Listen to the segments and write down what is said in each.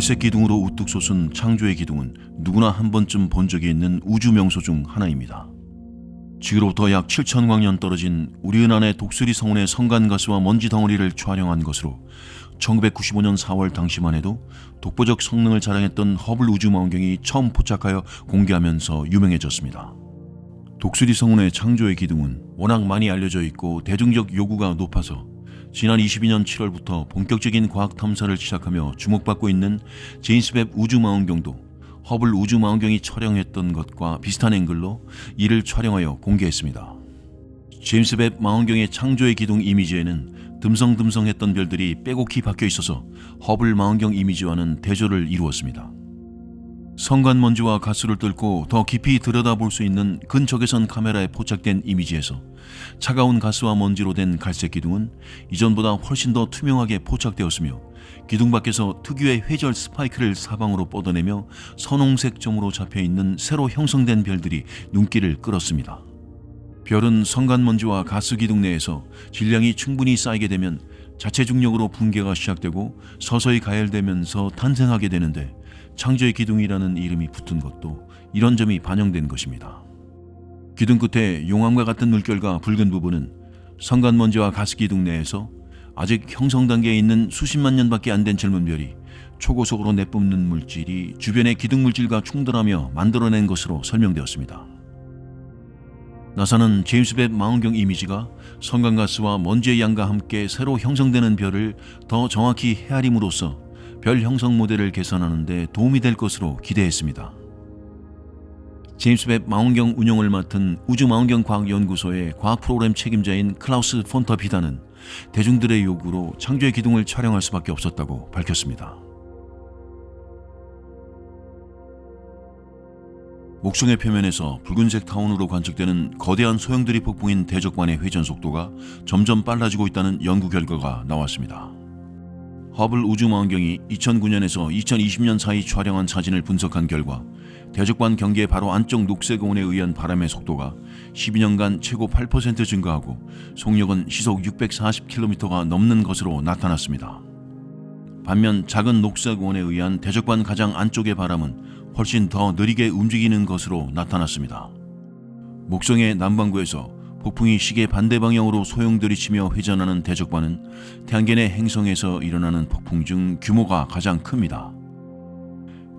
갈색 기둥으로 우뚝 솟은 창조의 기둥은 누구나 한 번쯤 본 적이 있는 우주 명소 중 하나입니다. 지구로부터 약 7천광 년 떨어진 우리 은하의 독수리 성운의 성간 가스와 먼지 덩어리를 촬영한 것으로 1995년 4월 당시만 해도 독보적 성능을 자랑했던 허블 우주 망원경이 처음 포착하여 공개하면서 유명해졌습니다. 독수리 성운의 창조의 기둥은 워낙 많이 알려져 있고 대중적 요구가 높아서 지난 22년 7월부터 본격적인 과학 탐사를 시작하며 주목받고 있는 제임스 웹 우주망원경도 허블 우주망원경이 촬영했던 것과 비슷한 앵글로 이를 촬영하여 공개했습니다. 제임스 웹 망원경의 창조의 기둥 이미지에는 듬성듬성했던 별들이 빼곡히 박혀 있어서 허블 망원경 이미지와는 대조를 이루었습니다. 성간 먼지와 가스를 뚫고 더 깊이 들여다볼 수 있는 근적외선 카메라에 포착된 이미지에서 차가운 가스와 먼지로 된 갈색 기둥은 이전보다 훨씬 더 투명하게 포착되었으며 기둥 밖에서 특유의 회절 스파이크를 사방으로 뻗어내며 선홍색 점으로 잡혀 있는 새로 형성된 별들이 눈길을 끌었습니다. 별은 성간 먼지와 가스 기둥 내에서 질량이 충분히 쌓이게 되면 자체 중력으로 붕괴가 시작되고 서서히 가열되면서 탄생하게 되는데 창조의 기둥이라는 이름이 붙은 것도 이런 점이 반영된 것입니다. 기둥 끝에 용암과 같은 물결과 붉은 부분은 성간 먼지와 가스 기둥 내에서 아직 형성 단계에 있는 수십만 년밖에 안 된 젊은 별이 초고속으로 내뿜는 물질이 주변의 기둥 물질과 충돌하며 만들어낸 것으로 설명되었습니다. 나사는 제임스 웹 망원경 이미지가 성간가스와 먼지의 양과 함께 새로 형성되는 별을 더 정확히 헤아림으로써 별 형성 모델을 개선하는 데 도움이 될 것으로 기대했습니다. 제임스 웹 망원경 운영을 맡은 우주망원경과학연구소의 과학 프로그램 책임자인 클라우스 폰터비다는 대중들의 요구로 창조의 기둥을 촬영할 수밖에 없었다고 밝혔습니다. 목성의 표면에서 붉은색 타원으로 관측되는 거대한 소형들이 폭풍인 대적관의 회전 속도가 점점 빨라지고 있다는 연구 결과가 나왔습니다. 허블 우주망원경이 2009년에서 2020년 사이 촬영한 사진을 분석한 결과 대적관 경계 바로 안쪽 녹색 온에 의한 바람의 속도가 12년간 최고 8% 증가하고 속력은 시속 640km가 넘는 것으로 나타났습니다. 반면 작은 녹색온에 의한 대적관 가장 안쪽의 바람은 훨씬 더 느리게 움직이는 것으로 나타났습니다. 목성의 남반구에서 폭풍이 시계 반대 방향으로 소용돌이치며 회전하는 대적반은 태양계의 행성에서 일어나는 폭풍 중 규모가 가장 큽니다.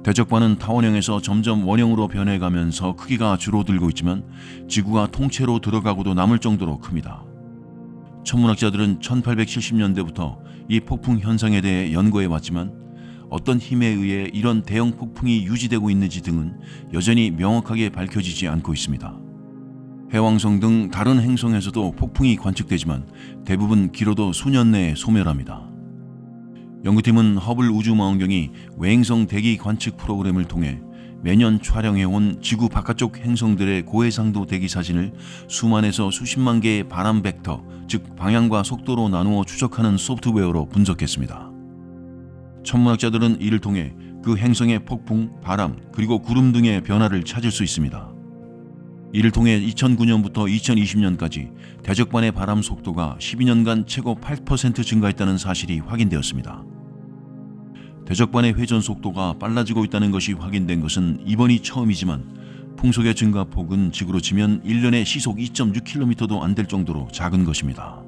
대적반은 타원형에서 점점 원형으로 변해가면서 크기가 줄어들고 있지만 지구가 통째로 들어가고도 남을 정도로 큽니다. 천문학자들은 1870년대부터 이 폭풍 현상에 대해 연구해 왔지만 어떤 힘에 의해 이런 대형 폭풍이 유지되고 있는지 등은 여전히 명확하게 밝혀지지 않고 있습니다. 해왕성 등 다른 행성에서도 폭풍이 관측되지만 대부분 길어도 수년 내에 소멸합니다. 연구팀은 허블 우주망원경이 외행성 대기 관측 프로그램을 통해 매년 촬영해온 지구 바깥쪽 행성들의 고해상도 대기 사진을 수만에서 수십만 개의 바람 벡터, 즉 방향과 속도로 나누어 추적하는 소프트웨어로 분석했습니다. 천문학자들은 이를 통해 그 행성의 폭풍, 바람, 그리고 구름 등의 변화를 찾을 수 있습니다. 이를 통해 2009년부터 2020년까지 대적반의 바람 속도가 12년간 최고 8% 증가했다는 사실이 확인되었습니다. 대적반의 회전 속도가 빨라지고 있다는 것이 확인된 것은 이번이 처음이지만 풍속의 증가폭은 지구로 치면 1년에 시속 2.6km도 안 될 정도로 작은 것입니다.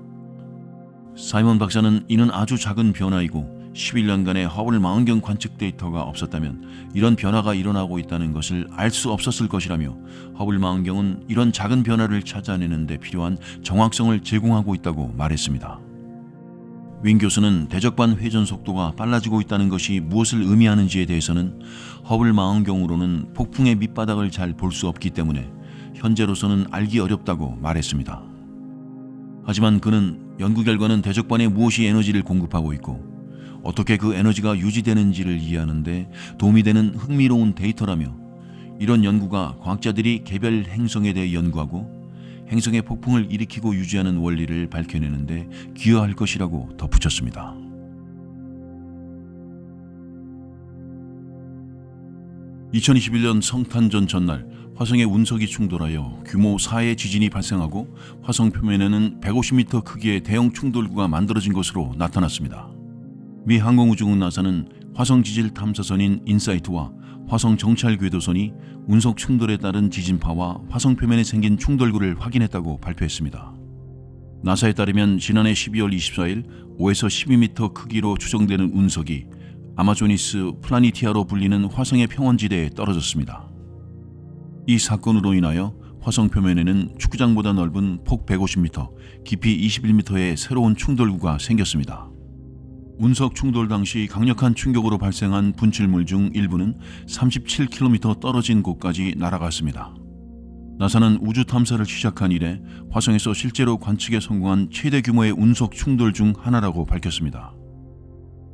사이먼 박사는 이는 아주 작은 변화이고 11년간의 허블 망원경 관측 데이터가 없었다면 이런 변화가 일어나고 있다는 것을 알 수 없었을 것이라며 허블 망원경은 이런 작은 변화를 찾아내는 데 필요한 정확성을 제공하고 있다고 말했습니다. 윈 교수는 대적반 회전 속도가 빨라지고 있다는 것이 무엇을 의미하는지에 대해서는 허블 망원경으로는 폭풍의 밑바닥을 잘 볼 수 없기 때문에 현재로서는 알기 어렵다고 말했습니다. 하지만 그는 연구 결과는 대적반에 무엇이 에너지를 공급하고 있고 어떻게 그 에너지가 유지되는지를 이해하는데 도움이 되는 흥미로운 데이터라며 이런 연구가 과학자들이 개별 행성에 대해 연구하고 행성의 폭풍을 일으키고 유지하는 원리를 밝혀내는데 기여할 것이라고 덧붙였습니다. (2021년) 성탄전 전날 화성의 운석이 충돌하여 규모 4의 지진이 발생하고 화성 표면에는 150m 크기의 대형 충돌구가 만들어진 것으로 나타났습니다. 미 항공우주국 나사는 화성 지질 탐사선인 인사이트와 화성 정찰 궤도선이 운석 충돌에 따른 지진파와 화성 표면에 생긴 충돌구를 확인했다고 발표했습니다. 나사에 따르면 지난해 12월 24일 5에서 12m 크기로 추정되는 운석이 아마조니스 플라니티아로 불리는 화성의 평원지대에 떨어졌습니다. 이 사건으로 인하여 화성 표면에는 축구장보다 넓은 폭 150m, 깊이 21m의 새로운 충돌구가 생겼습니다. 운석 충돌 당시 강력한 충격으로 발생한 분출물 중 일부는 37km 떨어진 곳까지 날아갔습니다. 나사는 우주 탐사를 시작한 이래 화성에서 실제로 관측에 성공한 최대 규모의 운석 충돌 중 하나라고 밝혔습니다.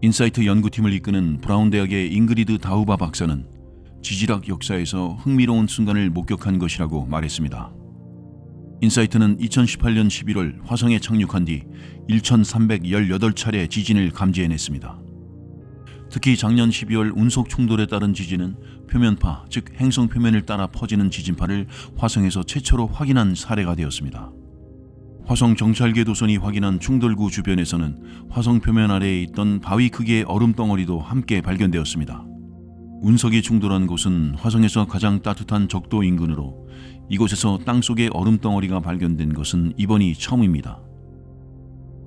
인사이트 연구팀을 이끄는 브라운 대학의 잉그리드 다우바 박사는 지질학 역사에서 흥미로운 순간을 목격한 것이라고 말했습니다. 인사이트는 2018년 11월 화성에 착륙한 뒤 1318차례 지진을 감지해냈습니다. 특히 작년 12월 운석 충돌에 따른 지진은 표면파, 즉 행성 표면을 따라 퍼지는 지진파를 화성에서 최초로 확인한 사례가 되었습니다. 화성 정찰계 도선이 확인한 충돌구 주변에서는 화성 표면 아래에 있던 바위 크기의 얼음 덩어리도 함께 발견되었습니다. 운석이 충돌한 곳은 화성에서 가장 따뜻한 적도 인근으로 이곳에서 땅 속에 얼음 덩어리가 발견된 것은 이번이 처음입니다.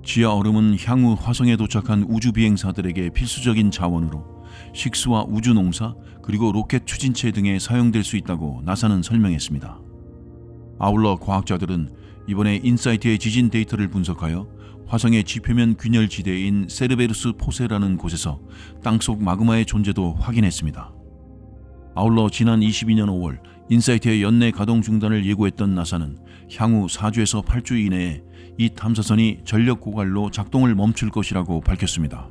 지하 얼음은 향후 화성에 도착한 우주 비행사들에게 필수적인 자원으로 식수와 우주 농사 그리고 로켓 추진체 등에 사용될 수 있다고 나사는 설명했습니다. 아울러 과학자들은 이번에 인사이트의 지진 데이터를 분석하여 화성의 지표면 균열 지대인 세르베루스 포세라는 곳에서 땅속 마그마의 존재도 확인했습니다. 아울러 지난 22년 5월 인사이트의 연내 가동 중단을 예고했던 나사는 향후 4주에서 8주 이내에 이 탐사선이 전력 고갈로 작동을 멈출 것이라고 밝혔습니다.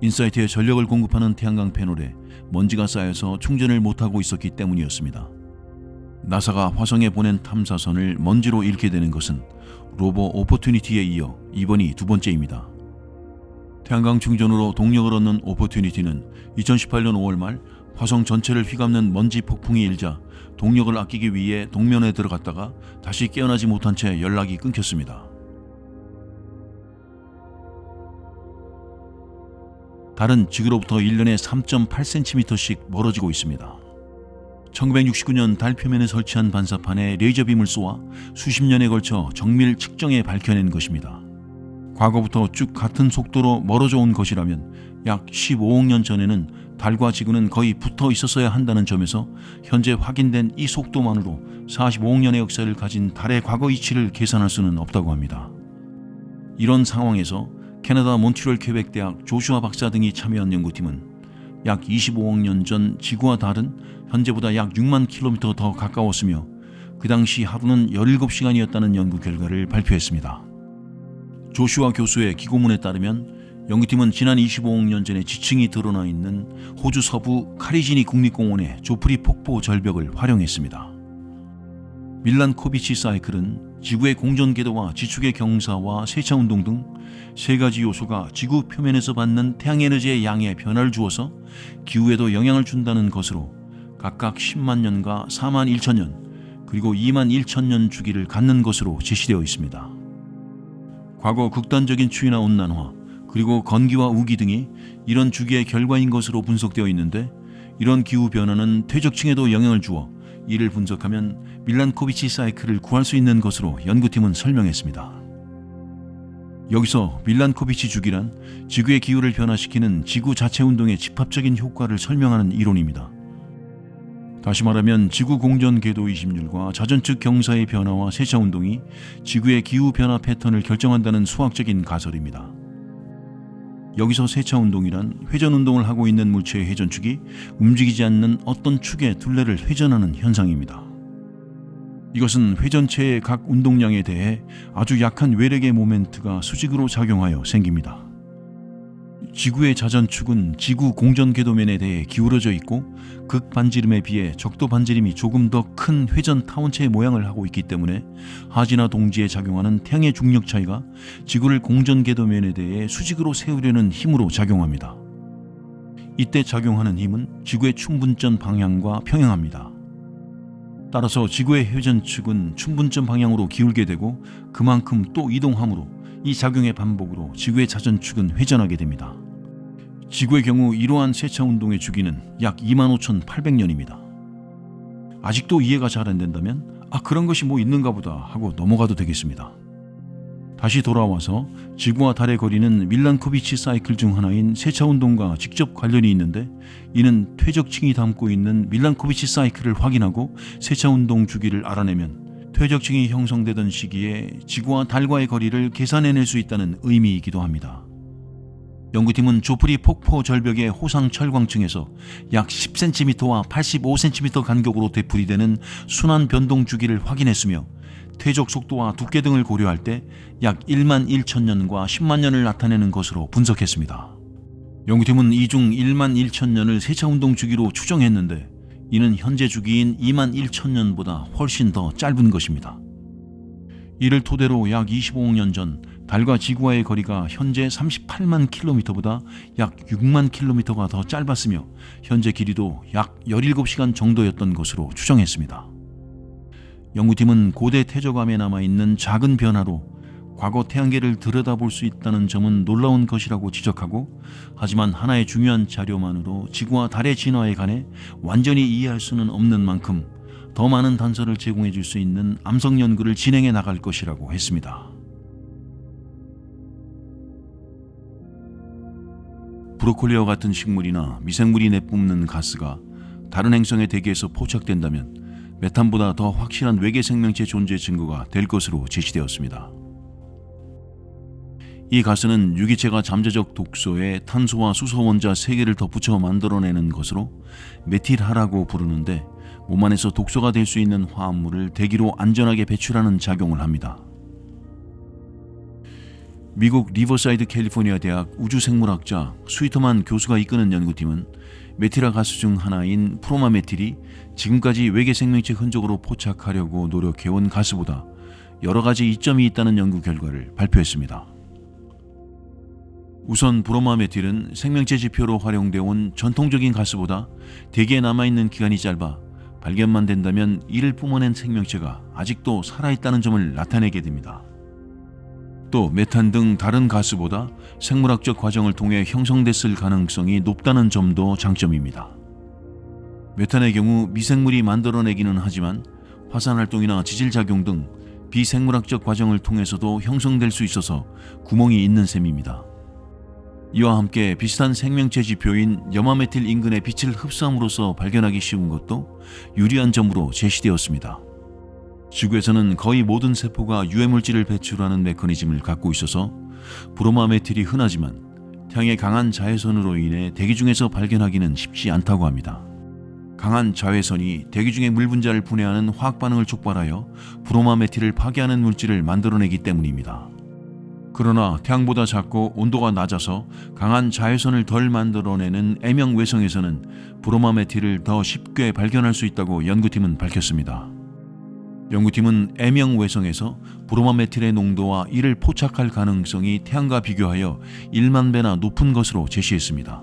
인사이트에 전력을 공급하는 태양광 패널에 먼지가 쌓여서 충전을 못하고 있었기 때문이었습니다. 나사가 화성에 보낸 탐사선을 먼지로 잃게 되는 것은 로버 오퍼튜니티에 이어 이번이 두 번째입니다. 태양광 충전으로 동력을 얻는 오퍼튜니티는 2018년 5월 말 화성 전체를 휘감는 먼지 폭풍이 일자 동력을 아끼기 위해 동면에 들어갔다가 다시 깨어나지 못한 채 연락이 끊겼습니다. 달은 지구로부터 1년에 3.8cm씩 멀어지고 있습니다. 1969년 달 표면에 설치한 반사판에 레이저빔을 쏘아 수십 년에 걸쳐 정밀 측정해 밝혀낸 것입니다. 과거부터 쭉 같은 속도로 멀어져 온 것이라면 약 15억 년 전에는 달과 지구는 거의 붙어 있었어야 한다는 점에서 현재 확인된 이 속도만으로 45억 년의 역사를 가진 달의 과거 이치를 계산할 수는 없다고 합니다. 이런 상황에서 캐나다 몬트리올 퀘벡 대학 조슈아 박사 등이 참여한 연구팀은 약 25억 년 전 지구와 달은 현재보다 약 6만 킬로미터 더 가까웠으며 그 당시 하루는 17시간이었다는 연구 결과를 발표했습니다. 조슈아 교수의 기고문에 따르면 연구팀은 지난 25억 년 전에 지층이 드러나 있는 호주 서부 카리지니 국립공원의 조프리 폭포 절벽을 활용했습니다. 밀란 코비치 사이클은 지구의 공전 궤도와 지축의 경사와 세차 운동 등 세 가지 요소가 지구 표면에서 받는 태양 에너지의 양에 변화를 주어서 기후에도 영향을 준다는 것으로 각각 10만 년과 4만 1천 년 그리고 2만 1천 년 주기를 갖는 것으로 제시되어 있습니다. 과거 극단적인 추위나 온난화 그리고 건기와 우기 등이 이런 주기의 결과인 것으로 분석되어 있는데 이런 기후 변화는 퇴적층에도 영향을 주어 이를 분석하면 밀란코비치 사이클을 구할 수 있는 것으로 연구팀은 설명했습니다. 여기서 밀란코비치 주기란 지구의 기후를 변화시키는 지구 자체 운동의 집합적인 효과를 설명하는 이론입니다. 다시 말하면 지구 공전 궤도 이심률과 자전축 경사의 변화와 세차 운동이 지구의 기후 변화 패턴을 결정한다는 수학적인 가설입니다. 여기서 세차 운동이란 회전 운동을 하고 있는 물체의 회전축이 움직이지 않는 어떤 축의 둘레를 회전하는 현상입니다. 이것은 회전체의 각 운동량에 대해 아주 약한 외력의 모멘트가 수직으로 작용하여 생깁니다. 지구의 자전축은 지구 공전 궤도면에 대해 기울어져 있고 극 반지름에 비해 적도 반지름이 조금 더 큰 회전 타원체의 모양을 하고 있기 때문에 하지나 동지에 작용하는 태양의 중력 차이가 지구를 공전 궤도면에 대해 수직으로 세우려는 힘으로 작용합니다. 이때 작용하는 힘은 지구의 충분점 방향과 평행합니다. 따라서 지구의 회전 축은 충분점 방향으로 기울게 되고 그만큼 또 이동하므로 이 작용의 반복으로 지구의 자전축은 회전하게 됩니다. 지구의 경우 이러한 세차 운동의 주기는 약 25,800년입니다. 아직도 이해가 잘 안 된다면 아 그런 것이 뭐 있는가 보다 하고 넘어가도 되겠습니다. 다시 돌아와서 지구와 달의 거리는 밀란코비치 사이클 중 하나인 세차 운동과 직접 관련이 있는데 이는 퇴적층이 담고 있는 밀란코비치 사이클을 확인하고 세차 운동 주기를 알아내면 퇴적층이 형성되던 시기에 지구와 달과의 거리를 계산해낼 수 있다는 의미이기도 합니다. 연구팀은 조프리 폭포 절벽의 호상 철광층에서 약 10cm와 85cm 간격으로 되풀이되는 순환 변동 주기를 확인했으며 퇴적 속도와 두께 등을 고려할 때 약 1만 1천 년과 10만 년을 나타내는 것으로 분석했습니다. 연구팀은 이 중 1만 1천 년을 세차 운동 주기로 추정했는데 이는 현재 주기인 2만 1천 년보다 훨씬 더 짧은 것입니다. 이를 토대로 약 25억 년 전 달과 지구와의 거리가 현재 38만 킬로미터보다 약 6만 킬로미터가 더 짧았으며 현재 길이도 약 17시간 정도였던 것으로 추정했습니다. 연구팀은 고대 태저감에 남아있는 작은 변화로 과거 태양계를 들여다볼 수 있다는 점은 놀라운 것이라고 지적하고 하지만 하나의 중요한 자료만으로 지구와 달의 진화에 관해 완전히 이해할 수는 없는 만큼 더 많은 단서를 제공해 줄 수 있는 암석 연구를 진행해 나갈 것이라고 했습니다. 브로콜리와 같은 식물이나 미생물이 내뿜는 가스가 다른 행성의 대기에서 포착된다면 메탄보다 더 확실한 외계 생명체 존재 증거가 될 것으로 제시되었습니다. 이 가스는 유기체가 잠재적 독소에 탄소와 수소 원자 세 개를 덧붙여 만들어내는 것으로 메틸하라고 부르는데 몸 안에서 독소가 될 수 있는 화합물을 대기로 안전하게 배출하는 작용을 합니다. 미국 리버사이드 캘리포니아 대학 우주생물학자 스위터만 교수가 이끄는 연구팀은 메틸화 가스 중 하나인 프로마 메틸이 지금까지 외계 생명체 흔적으로 포착하려고 노력해온 가스보다 여러 가지 이점이 있다는 연구 결과를 발표했습니다. 우선 브로마 메틸은 생명체 지표로 활용되어 온 전통적인 가스보다 대기에 남아있는 기간이 짧아 발견만 된다면 이를 뿜어낸 생명체가 아직도 살아있다는 점을 나타내게 됩니다. 또 메탄 등 다른 가스보다 생물학적 과정을 통해 형성됐을 가능성이 높다는 점도 장점입니다. 메탄의 경우 미생물이 만들어내기는 하지만 화산 활동이나 지질 작용 등 비생물학적 과정을 통해서도 형성될 수 있어서 구멍이 있는 셈입니다. 이와 함께 비슷한 생명체 지표인 염화메틸 인근의 빛을 흡수함으로써 발견하기 쉬운 것도 유리한 점으로 제시되었습니다. 지구에서는 거의 모든 세포가 유해물질을 배출하는 메커니즘을 갖고 있어서 브로마메틸이 흔하지만 태양의 강한 자외선으로 인해 대기 중에서 발견하기는 쉽지 않다고 합니다. 강한 자외선이 대기 중의 물 분자를 분해하는 화학 반응을 촉발하여 브로마메틸을 파괴하는 물질을 만들어내기 때문입니다. 그러나 태양보다 작고 온도가 낮아서 강한 자외선을 덜 만들어내는 M형 외성에서는 브로마메틸을 더 쉽게 발견할 수 있다고 연구팀은 밝혔습니다. 연구팀은 M형 외성에서 브로마메틸의 농도와 이를 포착할 가능성이 태양과 비교하여 1만 배나 높은 것으로 제시했습니다.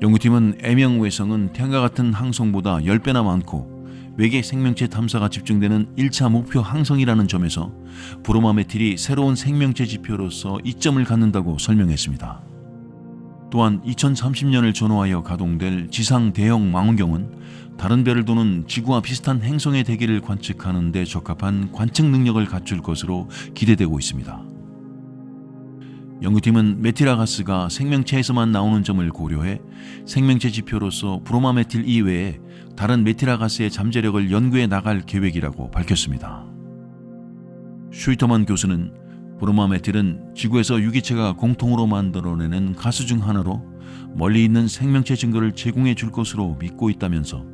연구팀은 M형 외성은 태양과 같은 항성보다 10배나 많고 외계 생명체 탐사가 집중되는 1차 목표 항성이라는 점에서 브로마메틸이 새로운 생명체 지표로서 이점을 갖는다고 설명했습니다. 또한 2030년을 전후하여 가동될 지상 대형 망원경은 다른 별을 도는 지구와 비슷한 행성의 대기를 관측하는 데 적합한 관측 능력을 갖출 것으로 기대되고 있습니다. 연구팀은 메틸화 가스가 생명체에서만 나오는 점을 고려해 생명체 지표로서 브로마메틸 이외에 다른 메틸화 가스의 잠재력을 연구해 나갈 계획이라고 밝혔습니다. 슈이터만 교수는 브로마메틸은 지구에서 유기체가 공통으로 만들어내는 가스 중 하나로 멀리 있는 생명체 증거를 제공해 줄 것으로 믿고 있다면서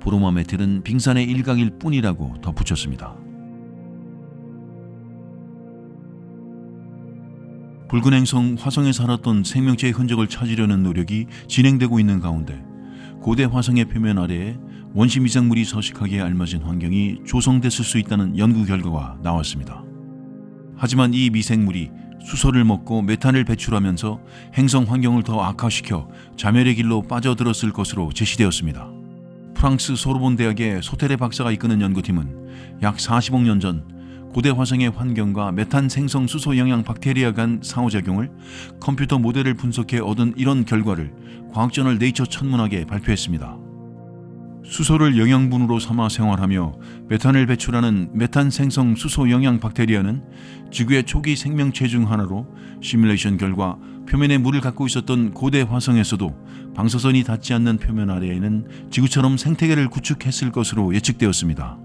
브로마메틸은 빙산의 일각일 뿐이라고 덧붙였습니다. 붉은 행성 화성에 살았던 생명체의 흔적을 찾으려는 노력이 진행되고 있는 가운데 고대 화성의 표면 아래에 원시 미생물이 서식하기에 알맞은 환경이 조성됐을 수 있다는 연구 결과가 나왔습니다. 하지만 이 미생물이 수소를 먹고 메탄을 배출하면서 행성 환경을 더 악화시켜 자멸의 길로 빠져들었을 것으로 제시되었습니다. 프랑스 소르본 대학의 소테레 박사가 이끄는 연구팀은 약 40억 년 전 고대 화성의 환경과 메탄 생성 수소 영양 박테리아 간 상호작용을 컴퓨터 모델을 분석해 얻은 이런 결과를 과학저널 네이처 천문학에 발표했습니다. 수소를 영양분으로 삼아 생활하며 메탄을 배출하는 메탄 생성 수소 영양 박테리아는 지구의 초기 생명체 중 하나로 시뮬레이션 결과 표면에 물을 갖고 있었던 고대 화성에서도 방사선이 닿지 않는 표면 아래에는 지구처럼 생태계를 구축했을 것으로 예측되었습니다.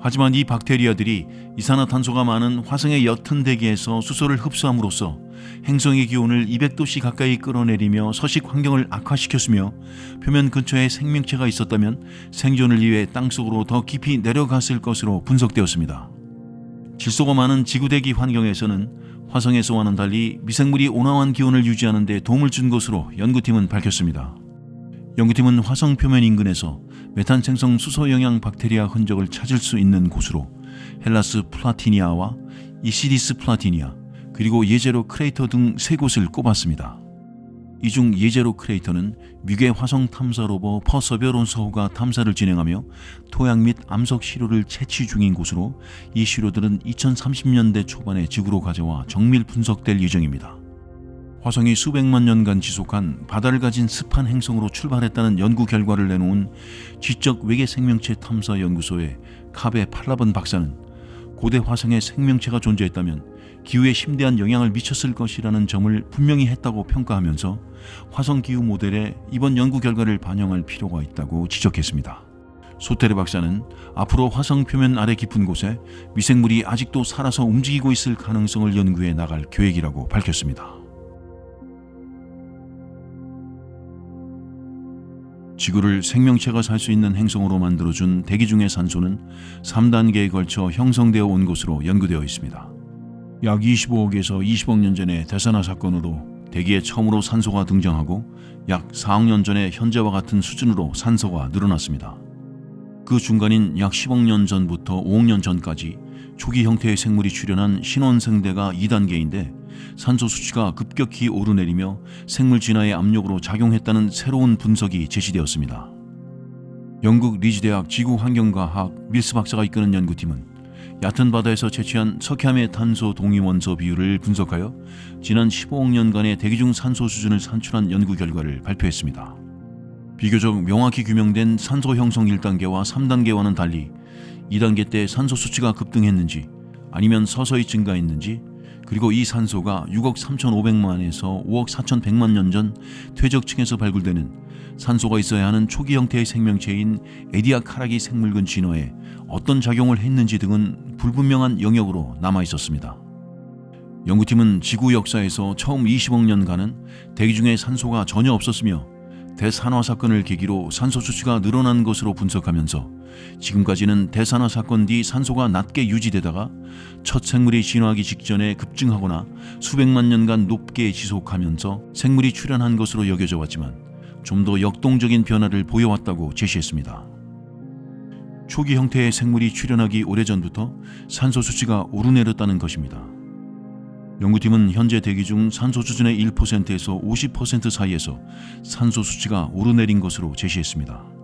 하지만 이 박테리아들이 이산화탄소가 많은 화성의 옅은 대기에서 수소를 흡수함으로써 행성의 기온을 200도씨 가까이 끌어내리며 서식 환경을 악화시켰으며 표면 근처에 생명체가 있었다면 생존을 위해 땅속으로 더 깊이 내려갔을 것으로 분석되었습니다. 질소가 많은 지구대기 환경에서는 화성에서와는 달리 미생물이 온화한 기온을 유지하는 데 도움을 준 것으로 연구팀은 밝혔습니다. 연구팀은 화성 표면 인근에서 메탄 생성 수소 영양 박테리아 흔적을 찾을 수 있는 곳으로 헬라스 플라티니아와 이시디스 플라티니아 그리고 예제로 크레이터 등 세 곳을 꼽았습니다. 이 중 예제로 크레이터는 미국의 화성 탐사 로버 퍼서베론서호가 탐사를 진행하며 토양 및 암석 시료를 채취 중인 곳으로 이 시료들은 2030년대 초반에 지구로 가져와 정밀 분석될 예정입니다. 화성이 수백만 년간 지속한 바다를 가진 습한 행성으로 출발했다는 연구 결과를 내놓은 지적 외계 생명체 탐사 연구소의 카베 팔라번 박사는 고대 화성에 생명체가 존재했다면 기후에 심대한 영향을 미쳤을 것이라는 점을 분명히 했다고 평가하면서 화성 기후 모델에 이번 연구 결과를 반영할 필요가 있다고 지적했습니다. 소테르 박사는 앞으로 화성 표면 아래 깊은 곳에 미생물이 아직도 살아서 움직이고 있을 가능성을 연구해 나갈 계획이라고 밝혔습니다. 지구를 생명체가 살 수 있는 행성으로 만들어준 대기 중의 산소는 3단계에 걸쳐 형성되어 온 것으로 연구되어 있습니다. 약 25억에서 20억 년 전의 대산화 사건으로 대기에 처음으로 산소가 등장하고 약 4억 년 전에 현재와 같은 수준으로 산소가 늘어났습니다. 그 중간인 약 10억 년 전부터 5억 년 전까지 초기 형태의 생물이 출현한 신원생대가 2단계인데 산소 수치가 급격히 오르내리며 생물 진화의 압력으로 작용했다는 새로운 분석이 제시되었습니다. 영국 리즈 대학 지구환경과학 밀스 박사가 이끄는 연구팀은 얕은 바다에서 채취한 석회암의 탄소 동위 원소 비율을 분석하여 지난 15억 년간의 대기 중 산소 수준을 산출한 연구 결과를 발표했습니다. 비교적 명확히 규명된 산소 형성 1단계와 3단계와는 달리 2단계 때 산소 수치가 급등했는지 아니면 서서히 증가했는지 그리고 이 산소가 6억 3,500만에서 5억 4,100만 년 전 퇴적층에서 발굴되는 산소가 있어야 하는 초기 형태의 생명체인 에디아카라기 생물군 진화에 어떤 작용을 했는지 등은 불분명한 영역으로 남아 있었습니다. 연구팀은 지구 역사에서 처음 20억 년간은 대기 중에 산소가 전혀 없었으며 대산화 사건을 계기로 산소 수치가 늘어난 것으로 분석하면서 지금까지는 대산화 사건 뒤 산소가 낮게 유지되다가 첫 생물이 진화하기 직전에 급증하거나 수백만 년간 높게 지속하면서 생물이 출현한 것으로 여겨져 왔지만 좀 더 역동적인 변화를 보여왔다고 제시했습니다. 초기 형태의 생물이 출현하기 오래전부터 산소 수치가 오르내렸다는 것입니다. 연구팀은 현재 대기 중 산소 수준의 1%에서 50% 사이에서 산소 수치가 오르내린 것으로 제시했습니다.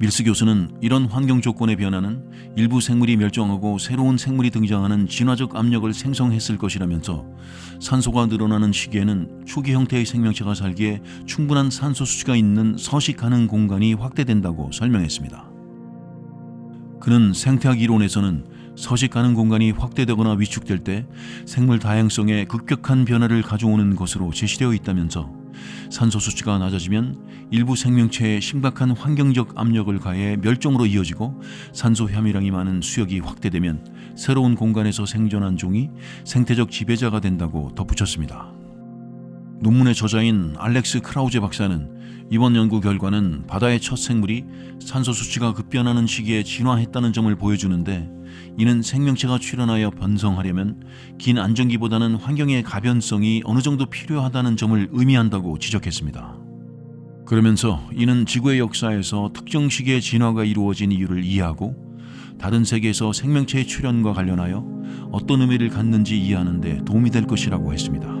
밀스 교수는 이런 환경 조건의 변화는 일부 생물이 멸종하고 새로운 생물이 등장하는 진화적 압력을 생성했을 것이라면서 산소가 늘어나는 시기에는 초기 형태의 생명체가 살기에 충분한 산소 수치가 있는 서식 가능 공간이 확대된다고 설명했습니다. 그는 생태학 이론에서는 서식 가능 공간이 확대되거나 위축될 때 생물 다양성에 급격한 변화를 가져오는 것으로 제시되어 있다면서 산소 수치가 낮아지면 일부 생명체에 심각한 환경적 압력을 가해 멸종으로 이어지고 산소 함유량이 많은 수역이 확대되면 새로운 공간에서 생존한 종이 생태적 지배자가 된다고 덧붙였습니다. 논문의 저자인 알렉스 크라우제 박사는 이번 연구 결과는 바다의 첫 생물이 산소 수치가 급변하는 시기에 진화했다는 점을 보여주는데 이는 생명체가 출현하여 번성하려면 긴 안정기보다는 환경의 가변성이 어느 정도 필요하다는 점을 의미한다고 지적했습니다. 그러면서 이는 지구의 역사에서 특정 시기에 진화가 이루어진 이유를 이해하고 다른 세계에서 생명체의 출현과 관련하여 어떤 의미를 갖는지 이해하는 데 도움이 될 것이라고 했습니다.